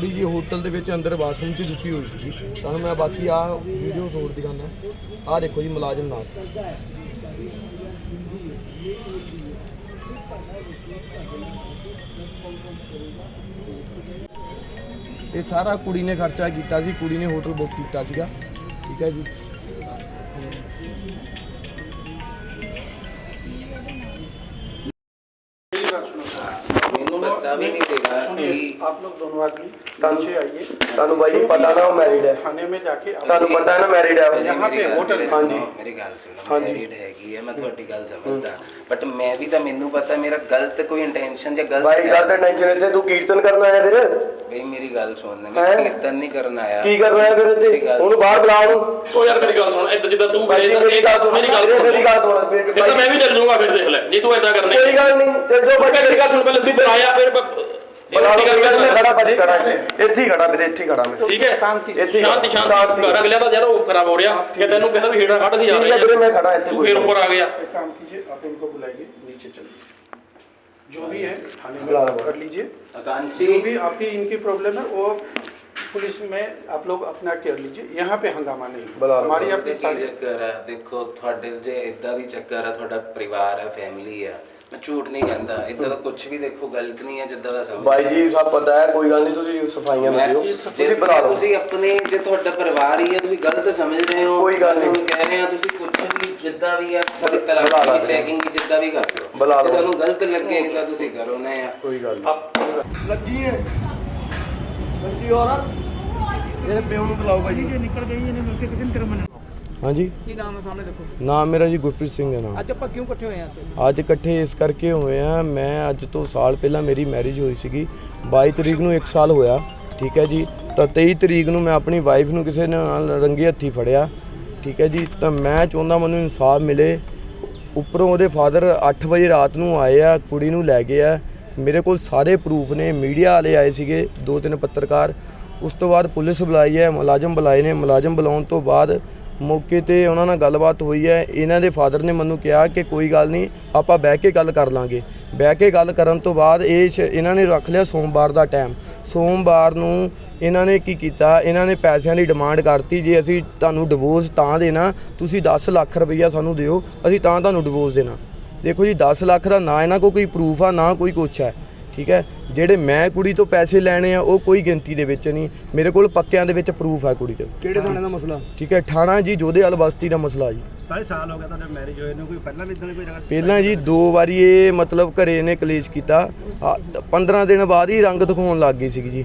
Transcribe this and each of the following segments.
ਕੁੜੀ ਜੀ ਹੋਟਲ ਦੇ ਵਿੱਚ ਅੰਦਰ ਬਾਥਰੂਮ 'ਚ ਸੁੱਤੀ ਹੋਈ ਸੀ ਤੁਹਾਨੂੰ ਮੈਂ ਬਾਕੀ ਆ ਵੀਡੀਓ ਹੋਰ ਦਿਖਾਣਾ ਆ ਦੇਖੋ ਜੀ ਮੁਲਾਜ਼ਮ ਨਾਲ। ਇਹ ਸਾਰਾ ਕੁੜੀ ਨੇ ਖਰਚਾ ਕੀਤਾ ਸੀ, ਕੁੜੀ ਨੇ ਹੋਟਲ ਬੁੱਕ ਕੀਤਾ ਸੀਗਾ। ਠੀਕ ਹੈ ਜੀ। ਮੈਨੂੰ ਪਤਾ ਵੀ ਨਹੀਂ ਸੀਗਾ ਕਿ आप लोग दोनों आदमी नीचे आइए ਤੁਹਾਨੂੰ ਬਾਈ ਜੀ ਪਤਾ ਨਾ ਉਹ ਮੈਰਿਡ ਹੈ थाने में जाके आप- ਤੁਹਾਨੂੰ ਪਤਾ ਹੈ ਨਾ ਮੈਰਿਡ ਹੈ ਉਹ। यहाँ पे होटल है ਹਾਂਜੀ। ਮੇਰੀ ਗੱਲ ਸੁਣੋ ਹਾਂਜੀ। ਮੈਰਿਡ ਹੈਗੀ ਹੈ ਮੈਂ ਤੁਹਾਡੀ ਗੱਲ ਸਮਝਦਾ ਬਟ ਮੈਂ ਵੀ ਤਾਂ ਮੈਨੂੰ ਪਤਾ ਮੇਰਾ ਗਲਤ ਕੋਈ ਇੰਟੈਂਸ਼ਨ ਜਾਂ ਗਲਤ ਬਾਈ ਗੱਲ ਤਾਂ ਟੈਨਸ਼ਨ ਇੱਥੇ ਤੂੰ ਕੀਰਤਨ ਕਰਨ ਆਇਆ ਫਿਰ ਬਈ ਮੇਰੀ ਗੱਲ ਸੁਣ ਮੈਂ ਹੈਂ? ਕੀਰਤਨ ਨਹੀਂ ਕਰਨ ਆਇਆ ਕੀ ਕਰ ਰਿਹਾ ਫਿਰ ਇੱਥੇ ਉਹਨੂੰ ਬਾਹਰ ਬੁਲਾ ਉਹਨੂੰ ਉਹ ਯਾਰ ਮੇਰੀ ਗੱਲ ਸੁਣ ਏਦਾਂ ਜਿੱਦਾਂ ਤੂੰ ਬਾਈ ਜੀ, ਮੇਰੀ ਗੱਲ ਸੁਣ ਮੇਰੀ ਗੱਲ ਸੁਣ ਮੇਰੀ ਗੱਲ ਸੁਣ ਫਿਰ ਫਿਰ ਤਾਂ ਮੈਂ ਵੀ ਚੱਲ ਜਾਊਂਗਾ ਫਿਰ ਦੇਖ ਲੈ ਜੇ ਤੂੰ ਏਦਾਂ ਕਰਨੀ ਕੋਈ ਗੱਲ ਨਹੀਂ ਚੱਲ ਜਾਓ ਫੜਕਾ ਕਰੇਗਾ ਤੁਹਾਨੂੰ ਪਹਿਲਾਂ ਤੂੰ ਬੁਲਾਇਆ ਫਿਰ ਖੜਾ ਭਾਜੀ ਖੜਾ ਇੱਥੇ। ਹੀ ਖੜਾ ਵੀਰੇ ਇੱਥੇ ਹੀ ਖੜਾ ਮੈਂ। ਠੀਕ ਹੈ। ਸ਼ਾਂਤੀ ਇੱਥੇ ਸ਼ਾਂਤੀ ਸ਼ਾਂਤੀ। ਘਰ ਅਗਲਿਆਂ ਦਾ ਯਾਰ ਉਹ ਖਰਾਬ ਹੋ ਰਿਹਾ ਕਿ ਤੈਨੂੰ ਕਿਹਾ ਵੀ ਹੇਠਾਂ ਕੱਢ ਸੀ ਜਾ ਰਿਹਾ ਵੀਰੇ ਮੈਂ ਖੜਾ ਇੱਥੇ ਤੂੰ ਫਿਰ ਉੱਪਰ ਆ ਗਿਆ। एक काम कीजिए आप इनको बुलाइए नीचे चलिए जो भी है थाने में बुला रहा हूँ। कर लीजिए आकांक्षी जो भी आपकी इनकी प्रॉब्लम है वो पुलिस में आप लोग अपना कर लीजिए यहाँ पे हंगामा नहीं बुला रहा हूँ। हमारी अपनी देखो साझी ਚੱਕਰ ਆ ਦੇਖੋ ਤੁਹਾਡੇ ਜੇ ਇਦਾਂ ਦੀ ਚੱਕਰ ਆ ਤੁਹਾਡਾ ਪਰਿਵਾਰ ਆ ਫੈਮਿਲੀ ਆ ਮੈਂ ਝੂਠ ਨਹੀਂ ਕਹਿੰਦਾ ਇਦਾਂ ਦਾ ਕੁਝ ਵੀ ਦੇਖੋ ਗਲਤ ਨਹੀਂ ਹੈ ਜਿੱਦਾਂ ਦਾ ਸਮਝ ਬਾਈ ਜੀ ਸਭ ਪਤਾ ਹੈ ਕੋਈ ਗੱਲ ਨਹੀਂ ਤੁਸੀਂ ਸਫਾਈਆਂ ਮੈਂ- ਦਿਓ ਤੁਸੀਂ ਬੁਲਾ ਲਓ। ਤੁਸੀਂ ਆਪਣੇ ਜੇ ਤੁਹਾਡਾ ਪਰਿਵਾਰ ਹੀ ਹੈ ਤੁਸੀਂ ਗਲਤ ਸਮਝ ਰਹੇ ਹੋ ਕੋਈ ਗੱਲ ਨਹੀਂ। ਕਹਿ ਰਹੇ ਆ ਤੁਸੀਂ ਕੁਝ ਵੀ ਜਿੱਦਾਂ ਵੀ ਹੈ ਬੁਲਾ ਤਰ੍ਹਾਂ ਦੀ ਚੈਕਿੰਗ ਜਿੱਦਾਂ ਵੀ ਕਰ ਲਓ। ਬੁਲਾ ਜੇ ਲਓ। ਤੁਹਾਨੂੰ ਗਲਤ ਲੱਗੇ ਤਾਂ ਤੁਸੀਂ ਕਰੋ ਨਾ ਯਾਰ ਕੋਈ ਗੱਲ आप ਲੱਗੀ ਹੈ ਲੱਗੀ ਔਰਤ। ਮੇਰੇ ਪਿਓ ਨੂੰ ਬੁਲਾਓ ਬਾਈ ਜੀ। ਨਿਕਲ ਗਈ ਇਹਨੇ ਮਿਲ ਕੇ ਕਿਸੇ ਨੇ ਤੇਰਾ ਮੰਨਣਾ ਹਾਂਜੀ। ਕੀ ਨਾਮ ਹੈ ਸਾਹਮਣੇ ਦੇਖੋ। ਨਾਮ ਮੇਰਾ ਜੀ ਗੁਰਪ੍ਰੀਤ ਸਿੰਘ ਹੈ ਨਾਮ। ਅੱਜ ਆਪਾਂ ਕਿਉਂ ਇਕੱਠੇ ਹੋਏ ਆ ਇੱਥੇ? ਅੱਜ ਇਕੱਠੇ ਇਸ ਕਰਕੇ ਹੋਏ ਆ ਮੈਂ ਅੱਜ ਤੋਂ ਸਾਲ ਪਹਿਲਾਂ ਮੇਰੀ ਮੈਰਿਜ ਹੋਈ ਸੀਗੀ। 22 ਤਰੀਕ ਨੂੰ 1 ਸਾਲ ਹੋਇਆ ਠੀਕ ਹੈ ਜੀ। ਤਾਂ 23 ਤਰੀਕ ਨੂੰ ਮੈਂ ਆਪਣੀ ਵਾਈਫ ਨੂੰ ਕਿਸੇ ਨਾਲ ਰੰਗੇ ਹੱਥੀ ਫੜਿਆ ਠੀਕ ਹੈ ਜੀ। ਤਾਂ ਮੈਂ ਚਾਹੁੰਦਾ ਮੈਨੂੰ ਇਨਸਾਫ ਮਿਲੇ। ਉੱਪਰੋਂ ਉਹਦੇ ਫਾਦਰ 8 ਵਜੇ ਰਾਤ ਨੂੰ ਆਏ ਆ ਕੁੜੀ ਨੂੰ ਲੈ ਗਏ ਆ। ਮੇਰੇ ਕੋਲ ਸਾਰੇ ਪ੍ਰੂਫ ਨੇ ਮੀਡੀਆ ਵਾਲੇ ਆਏ ਸੀਗੇ ਦੋ ਤਿੰਨ ਪੱਤਰਕਾਰ। ਉਸ ਤੋਂ ਬਾਅਦ ਪੁਲਿਸ ਬੁਲਾਈ ਹੈ ਮੁਲਾਜ਼ਮ ਬੁਲਾਏ ਨੇ। ਮੁਲਾਜ਼ਮ ਬੁਲਾਉਣ ਤੋਂ ਬਾਅਦ ਮੌਕੇ ਤੇ ਉਹਨਾਂ ਨਾਲ ਗੱਲਬਾਤ ਹੋਈ ਹੈ। ਇਹਨਾਂ ਦੇ ਫਾਦਰ ਨੇ ਮੈਨੂੰ ਕਿਹਾ ਕਿ ਕੋਈ ਗੱਲ ਨਹੀਂ, ਆਪਾਂ ਬਹਿ ਕੇ ਗੱਲ ਕਰ ਲਾਂਗੇ। ਬਹਿ ਕੇ ਗੱਲ ਕਰਨ ਤੋਂ ਬਾਅਦ ਇਹ ਸ਼- ਇਹਨਾਂ ਨੇ ਰੱਖ ਲਿਆ ਸੋਮਵਾਰ ਦਾ ਟਾਈਮ ਸੋਮਵਾਰ ਨੂੰ ਇਹਨਾਂ ਨੇ ਕੀ ਕੀਤਾ? ਇਹਨਾਂ ਨੇ ਪੈਸਿਆਂ ਦੀ ਡਿਮਾਂਡ ਕਰਤੀ, ਜੇ ਅਸੀਂ ਤੁਹਾਨੂੰ ਡਿਵੋਰਸ ਤਾਂ ਦੇਣਾ, ਤੁਸੀਂ 10 ਲੱਖ ਰੁਪਈਆ ਸਾਨੂੰ ਦਿਓ, ਅਸੀਂ ਤਾਂ ਤੁਹਾਨੂੰ ਡਿਵੋਰਸ ਦੇਣਾ। ਦੇਖੋ ਜੀ 10 ਲੱਖ ਦਾ ਨਾ ਇਹਨਾਂ ਕੋਲ ਕੋਈ ਪ੍ਰੂਫ ਆ, ਨਾ ਕੋਈ ਕੁਛ ਹੈ। ਠੀਕ ਹੈ? ਜਿਹੜੇ ਮੈਂ ਕੁੜੀ ਤੋਂ ਪੈਸੇ ਲੈਣੇ ਆ ਉਹ ਕੋਈ ਗਿਣਤੀ ਦੇ ਵਿੱਚ ਨਹੀਂ। ਮੇਰੇ ਕੋਲ ਪੱਕਿਆਂ ਦੇ ਵਿੱਚ ਪ੍ਰੂਫ ਹੈ ਕੁੜੀ ਤੇ ਕਿਹੜੇ ਥਾਣੇ ਦਾ ਮਸਲਾ? ਠੀਕ ਹੈ ਠਾਣਾ ਜੀ ਜੋਧੇਵਾਲ ਬਸਤੀ ਦਾ ਮਸਲਾ ਜੀ। ਸਾਢੇ ਸਾਲ ਹੋ ਗਿਆ ਤੁਹਾਡੇ ਮੈਰਿਜ ਹੋਏ ਨੂੰ ਕੋਈ ਪਹਿਲਾਂ ਵੀ ਇਦਾਂ ਦੀ ਕੋਈ ਜਗ੍ਹਾ ਪਹਿਲਾਂ ਜੀ ਦੋ ਵਾਰੀ ਇਹ ਮਤਲਬ ਘਰੇ ਨੇ ਕਲੇਸ਼ ਕੀਤਾ। ਆ, 15 ਦਿਨ ਬਾਅਦ ਹੀ ਰੰਗ ਦਿਖਾਉਣ ਲੱਗ ਗਈ ਸੀਗੀ ਜੀ।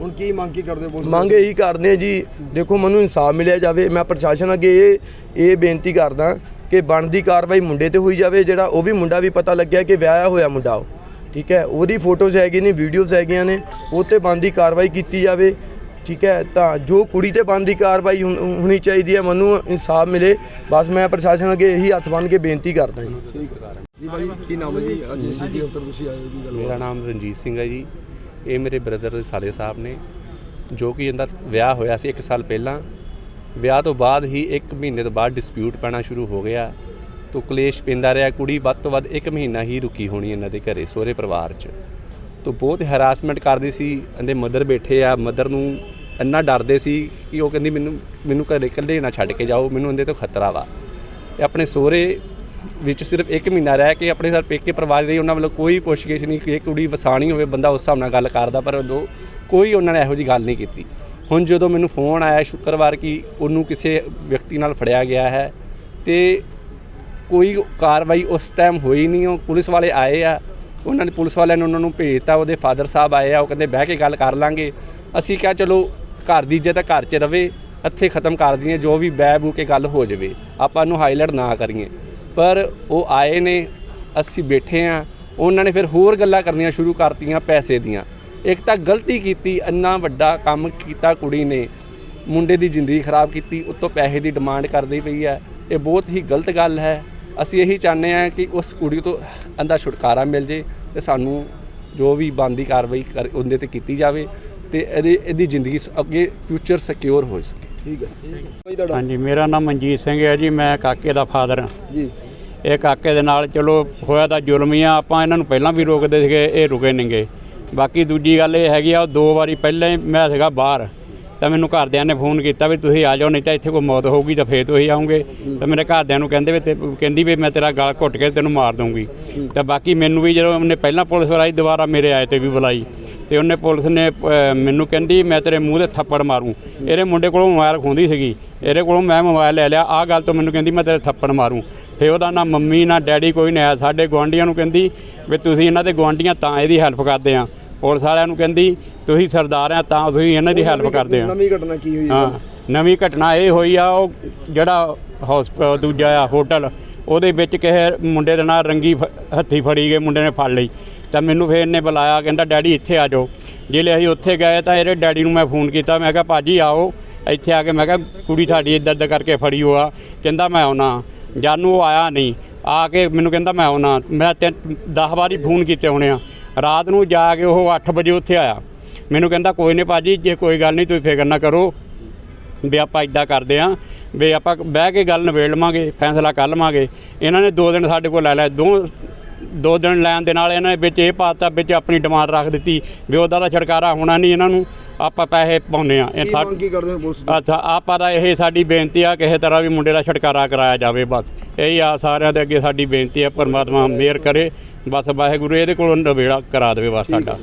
ਹੁਣ ਕੀ ਮੰਗ ਕੀ ਕਰਦੇ ਹੋ ਮੰਗ ਇਹੀ ਕਰਦੇ ਆ ਜੀ ਦੇਖੋ ਮੈਨੂੰ ਇਨਸਾਫ ਮਿਲਿਆ ਜਾਵੇ ਮੈਂ ਪ੍ਰਸ਼ਾਸਨ ਅੱਗੇ ਇਹ ਇਹ ਬੇਨਤੀ ਕਰਦਾ ਕਿ ਬਣਦੀ ਕਾਰਵਾਈ ਮੁੰਡੇ ਤੇ ਹੋਈ ਜਾਵੇ ਜਿਹੜਾ ਉਹ ਵੀ ਮੁੰਡਾ ਵੀ ਪਤਾ ਲੱਗਿਆ ਕਿ ਵਿਆਹਿਆ ਹੋਇਆ ਮੁੰਡਾ ਉਹ ਠੀਕ ਹੈ? ਉਹਦੀ ਫੋਟੋਜ਼ ਹੈਗੀਆਂ ਨੇ ਵੀਡੀਓਜ਼ ਹੈਗੀਆਂ ਨੇ ਉਹ ਤੇ ਬਣਦੀ ਕਾਰਵਾਈ ਕੀਤੀ ਜਾਵੇ ਠੀਕ ਹੈ? ਤਾਂ ਜੋ ਕੁੜੀ ਤੇ ਬਣਦੀ ਕਾਰਵਾਈ ਹੋਣ- ਚਾਹੀਦੀ ਹੈ ਮੈਨੂੰ ਇਨਸਾਫ ਮਿਲੇ ਬਸ ਮੈਂ ਪ੍ਰਸ਼ਾਸਨ ਅੱਗੇ ਇਹੀ ਹੱਥ ਬੰਨ੍ਹ ਕੇ ਬੇਨਤੀ ਕਰਦਾ ਜੀ। ਜੀ ਭਾਈ ਕੀ ਨਾਮ ਹੈ ਜੀ? ਅੱਜ ਸੀਡੀ ਅਫਸਰ ਤੁਸੀਂ ਆਏ ਹੋ ਕੀ ਗੱਲ ਮੇਰਾ ਨਾਮ ਰਣਜੀਤ ਸਿੰਘ ਹੈ ਜੀ। ਇਹ ਮੇਰੇ ਬ੍ਰਦਰ ਦੇ ਸਾਲੇ ਸਾਹਿਬ ਨੇ, ਜੋ ਕਿ ਇਹਦਾ ਵਿਆਹ ਹੋਇਆ ਸੀ 1 ਸਾਲ ਪਹਿਲਾਂ। ਵਿਆਹ ਤੋਂ ਬਾਅਦ ਹੀ 1 ਮਹੀਨੇ ਤੋਂ ਬਾਅਦ ਡਿਸਪਿਊਟ ਪੈਣਾ ਸ਼ੁਰੂ ਹੋ ਗਿਆ। ਤੋਂ ਕਲੇਸ਼ ਪੈਂਦਾ ਰਿਹਾ, ਕੁੜੀ ਵੱਧ ਤੋਂ ਵੱਧ 1 ਮਹੀਨਾ ਹੀ ਰੁਕੀ ਹੋਣੀ ਇਹਨਾਂ ਦੇ ਘਰੇ, ਸਹੁਰੇ ਪਰਿਵਾਰ 'ਚ। ਤੋਂ ਬਹੁਤ ਹਰਾਸਮੈਂਟ ਕਰਦੀ ਸੀ, ਇਹਦੇ ਮਦਰ ਬੈਠੇ ਆ ਮਦਰ ਨੂੰ ਇੰਨਾ ਡਰਦੇ ਸੀ ਕਿ ਉਹ ਕਹਿੰਦੀ, ਮੈਨੂੰ ਮੈਨੂੰ ਘਰੇ ਇਕੱਲੇ ਨਾ ਛੱਡ ਕੇ ਜਾਓ, ਮੈਨੂੰ ਇਹਦੇ ਤੋਂ ਖਤਰਾ ਵਾ। ਇਹ ਆਪਣੇ ਸਹੁਰੇ ਵਿੱਚ ਸਿਰਫ 1 ਮਹੀਨਾ ਰਹਿ ਕੇ ਆਪਣੇ ਸਰ ਪੇਕੇ ਪਰਿਵਾਰ ਦੇ ਉਹਨਾਂ ਵੱਲੋਂ ਕੋਈ ਪੁੱਛਗਿੱਛ ਨਹੀਂ ਕਿ ਇਹ ਕੁੜੀ ਵਸਾਣੀ ਹੋਵੇ, ਬੰਦਾ ਉਸ ਹਿਸਾਬ ਨਾਲ ਗੱਲ ਕਰਦਾ, ਪਰ ਉਦੋਂ ਕੋਈ ਉਹਨਾਂ ਨੇ ਇਹੋ ਜੀ ਗੱਲ ਨਹੀਂ ਕੀਤੀ। ਹੁਣ ਜਦੋਂ ਮੈਨੂੰ ਫੋਨ ਆਇਆ ਸ਼ੁੱਕਰਵਾਰ ਕਿ ਉਹਨੂੰ ਕਿਸੇ ਵਿਅਕਤੀ ਨਾਲ ਫੜਿਆ ਗਿਆ ਹੈ, ਤੇ ਕੋਈ ਕਾਰਵਾਈ ਉਸ ਟਾਈਮ ਹੋਈ ਨਹੀਂ, ਉਹ ਪੁਲਿਸ ਵਾਲੇ ਆਏ ਆ, ਉਹਨਾਂ ਨੇ ਪੁਲਿਸ ਵਾਲਿਆਂ ਨੇ ਉਹਨਾਂ ਨੂੰ ਭੇਜਤਾ, ਉਹਦੇ ਫਾਦਰ ਸਾਹਿਬ ਆਏ ਆ, ਉਹ ਕਹਿੰਦੇ ਬਹਿ ਕੇ ਗੱਲ ਕਰ ਲਾਂਗੇ। ਅਸੀਂ ਕਿਹਾ ਚਲੋ ਘਰ ਦੀ ਇੱਜ਼ਤ ਤਾਂ ਘਰ 'ਚ ਰਵੇ, ਇੱਥੇ ਖਤਮ ਕਰ ਦਈਏ, ਜੋ ਵੀ ਬਹਿ ਬੂ ਕੇ ਗੱਲ ਹੋ ਜਾਵੇ, ਆਪਾਂ ਨੂੰ ਹਾਈਲਾਈਟ ਨਾ ਕਰੀਏ। ਪਰ ਉਹ ਆਏ ਨੇ, ਅਸੀਂ ਬੈਠੇ ਆ। ਉਹਨਾਂ ਨੇ ਫਿਰ ਹੋਰ ਗੱਲਾਂ ਕਰਨੀਆਂ ਸ਼ੁਰੂ ਕਰਤੀਆਂ ਪੈਸੇ ਦੀਆਂ। ਇੱਕ ਤਾਂ ਗਲਤੀ ਕੀਤੀ, ਇੰਨਾ ਵੱਡਾ ਕੰਮ ਕੀਤਾ ਕੁੜੀ ਨੇ। ਮੁੰਡੇ ਦੀ ਜ਼ਿੰਦਗੀ ਖਰਾਬ ਕੀਤੀ, ਉੱਤੋਂ ਪੈਸੇ ਦੀ ਡਿਮਾਂਡ ਕਰਦੀ ਪਈ ਹੈ। ਇਹ ਬਹੁਤ ਹੀ ਗਲਤ ਗੱਲ ਹੈ। ਅਸੀਂ ਇਹੀ ਚਾਹੁੰਦੇ ਹਾਂ ਕਿ ਉਸ ਕੁੜੀ ਤੋਂ ਅੰਦਾ ਛੁਟਕਾਰਾ ਮਿਲ ਜੇ ਤੇ ਸਾਨੂੰ ਜੋ ਵੀ ਬੰਦੀ ਕਾਰਵਾਈ ਕਰ ਉਹਦੇ ਤੇ ਕੀਤੀ ਜਾਵੇ ਤੇ ਇਹਦੀ ਇਹਦੀ ਜ਼ਿੰਦਗੀ ਸ- ਅੱਗੇ ਫਿਊਚਰ ਸਿਕਿਉਰ ਹੋ ਸਕੇ। ਠੀਕ ਹੈ। ਭਾਈ ਤੁਹਾਡਾ ਹਾਂਜੀ ਮੇਰਾ ਨਾਮ ਮਨਜੀਤ ਸਿੰਘ ਹੈ ਜੀ ਮੈਂ ਕਾਕੇ ਦਾ ਫਾਦਰ ਹਾਂ। ਜੀ। ਇਹ ਕਾਕੇ ਦੇ ਨਾਲ ਚਲੋ ਹੋਇਆ ਤਾਂ ਜ਼ੁਲਮ ਹੀ ਆ ਆਪਾਂ ਇਹਨਾਂ ਨੂੰ ਪਹਿਲਾਂ ਵੀ ਰੋਕਦੇ ਸੀਗੇ ਇਹ ਰੁਕੇ ਨਹੀਂਗੇ ਬਾਕੀ ਦੂਜੀ ਗੱਲ ਇਹ ਹੈਗੀ ਆ ਉਹ ਦੋ ਵਾਰੀ ਪਹਿਲਾਂ ਹੀ ਮੈਂ ਸੀਗਾ ਬਾਹਰ ਤਾਂ ਮੈਨੂੰ ਘਰਦਿਆਂ ਨੇ ਫੋਨ ਕੀਤਾ ਵੀ ਤੁਸੀਂ ਆ ਜਾਓ ਨਹੀਂ ਤਾਂ ਇੱਥੇ ਕੋਈ ਮੌਤ ਹੋਊਗੀ ਤਾਂ ਫੇਰ ਤੁਸੀਂ ਆਉਂਗੇ ਤਾਂ ਮੇਰੇ ਘਰਦਿਆਂ ਨੂੰ ਕਹਿੰਦੇ ਵੀ ਤੇ ਕਹਿੰਦੀ ਵੀ ਮੈਂ ਤੇਰਾ ਗਲ ਘੁੱਟ ਕੇ ਤੈਨੂੰ ਮਾਰ ਦਊਂਗੀ। ਤਾਂ ਬਾਕੀ ਮੈਨੂੰ ਵੀ ਜਦੋਂ ਉਹਨੇ ਪਹਿਲਾਂ ਪੁਲਿਸ ਵਾਲਾ ਦੁਬਾਰਾ ਮੇਰੇ ਆਏ ਤੇ ਵੀ ਬੁਲਾਈ। ਤੇ ਉਹਨੇ ਪੁਲਿਸ ਨੇ ਮੈਨੂੰ ਕਹਿੰਦੀ ਮੈਂ ਤੇਰੇ ਮੂੰਹ ਤੇ ਥੱਪੜ ਮਾਰੂੰ। ਇਹਦੇ ਮੁੰਡੇ ਕੋਲੋਂ ਮੋਬਾਈਲ ਖੋਂਦੀ ਸੀਗੀ। ਇਹਦੇ ਕੋਲੋਂ ਮੈਂ ਮੋਬਾਈਲ ਲੈ ਲਿਆ। ਆਹ ਗੱਲ ਤੋਂ ਮੈਨੂੰ ਕਹਿੰਦੀ ਮੈਂ ਤੇਰੇ ਥੱਪੜ ਮਾਰੂੰ। ਫੇ ਉਹਦਾ ਨਾ ਮੰਮੀ ਨਾ ਡੈਡੀ ਕੋਈ ਨਹੀਂ ਆਇਆ। ਸਾਡੇ ਗੁਆਂਢੀਆਂ ਨੂੰ ਕਹਿੰਦੀ ਵੀ ਤੁਸੀਂ ਇਹਨਾਂ ਦੇ ਗੁਆਂਢੀਆਂ ਤਾਂ ਇਹਦੀ ਹੈਲਪ ਕਰਦੇ ਆ। ਪੁਲਿਸ ਵਾਲਿਆਂ ਨੂੰ ਕਹਿੰਦੀ ਤੁਸੀਂ ਸਰਦਾਰ ਆ ਤਾਂ ਤੁਸੀਂ ਇਹਨਾਂ ਦੀ ਹੈਲਪ ਕਰਦੇ ਆ। ਨਵੀਂ ਘਟਨਾ ਕੀ ਹੋਈ ਹਾਂ। ਨਵੀਂ ਘਟਨਾ ਇਹ ਹੋਈ ਆ, ਉਹ ਜਿਹੜਾ ਹਸਪ ਦੂਜਾ ਆ ਹੋਟਲ, ਉਹਦੇ ਵਿੱਚ ਕਿਸੇ ਮੁੰਡੇ ਦੇ ਨਾਲ ਰੰਗੀ ਫ- ਹੱਥੀ ਫੜੀ ਗਏ ਮੁੰਡੇ ਨੇ ਫੜ ਲਈ। ਤਾਂ ਮੈਨੂੰ ਫੇਰ ਇਹਨੇ ਬੁਲਾਇਆ, ਕਹਿੰਦਾ, ਡੈਡੀ, ਇੱਥੇ ਆ ਜਾਓ। ਜਿਹੜੇ ਅਸੀਂ ਉੱਥੇ ਗਏ ਤਾਂ ਇਹਦੇ ਡੈਡੀ ਨੂੰ ਮੈਂ ਫੋਨ ਕੀਤਾ, ਮੈਂ ਕਿਹਾ, ਭਾਜੀ, ਆਓ। ਇੱਥੇ ਆ ਕੇ ਮੈਂ ਕਿਹਾ, ਕੁੜੀ ਤੁਹਾਡੀ ਇੱਦਾਂ ਇੱਦਾਂ ਕਰਕੇ ਫੜੀ ਹੋਆ। ਕਹਿੰਦਾ, ਮੈਂ ਆਉਣਾ। ਜਾਨੂੰ ਉਹ ਆਇਆ ਨਹੀਂ। ਆ ਕੇ ਮੈਨੂੰ ਕਹਿੰਦਾ, ਮੈਂ ਆਉਣਾ। ਮੈਂ ਤਿੰਨ 10 ਵਾਰੀ ਫੋਨ ਕੀਤੇ ਹੋਣੇ ਆ। ਰਾਤ ਨੂੰ ਜਾ ਕੇ ਉਹ 8 ਵਜੇ ਉੱਥੇ ਆਇਆ। ਮੈਨੂੰ ਕਹਿੰਦਾ, ਕੋਈ ਨਹੀਂ ਭਾਜੀ, ਜੇ ਕੋਈ ਗੱਲ ਨਹੀਂ, ਤੁਸੀਂ ਫਿਕਰ ਨਾ ਕਰੋ। ਵੀ ਆਪਾਂ ਇਦਾਂ ਕਰਦੇ ਆਂ ਵੀ ਆਪਾਂ ਬਹਿ ਕੇ ਗੱਲ ਨਿਬੇੜ ਲਵਾਂਗੇ ਫੈਸਲਾ ਕਰ ਲਵਾਂਗੇ। ਇਹਨਾਂ ਨੇ ਦੋ ਦਿਨ ਸਾਡੇ ਕੋਲ ਲੈ ਲਿਆ। ਦੋ ਦੋ ਦਿਨ ਲੈਣ ਦੇ ਨਾਲ ਇਹਨਾਂ ਨੇ ਵਿੱਚ ਇਹ ਪਾਤਾ ਵਿੱਚ ਆਪਣੀ ਡਿਮਾਂਡ ਰੱਖ ਦਿੱਤੀ ਵੀ ਉਹਦਾ ਦਾ ਛਡਕਾਰਾ ਹੋਣਾ ਨਹੀਂ ਇਹਨਾਂ ਨੂੰ। ਆਪਾਂ ਪੈਸੇ ਪਾਉਨੇ ਆ ਇਹ ਕੀ ਸਾ- ਮੰਗ ਕੀ ਕਰਦੇ ਹੋ ਪੁਲਿਸ ਅੱਛਾ ਆਪਾਂ ਦਾ ਇਹ ਸਾਡੀ ਬੇਨਤੀ ਆ ਕਿਸੇ ਤਰ੍ਹਾਂ ਵੀ ਮੁੰਡੇ ਦਾ ਛਡਕਾਰਾ ਕਰਾਇਆ ਜਾਵੇ ਬਸ। ਇਹੀ ਆ ਸਾਰਿਆਂ ਦੇ ਅੱਗੇ ਸਾਡੀ ਬੇਨਤੀ ਆ ਪਰਮਾਤਮਾ ਮਿਹਰ ਕਰੇ। ਬਸ ਵਾਹਿਗੁਰੂ ਇਹਦੇ ਕੋਲੋਂ ਨਵੇੜਾ ਕਰਾ ਦੇਵੇ ਬਸ ਸਾਡਾ।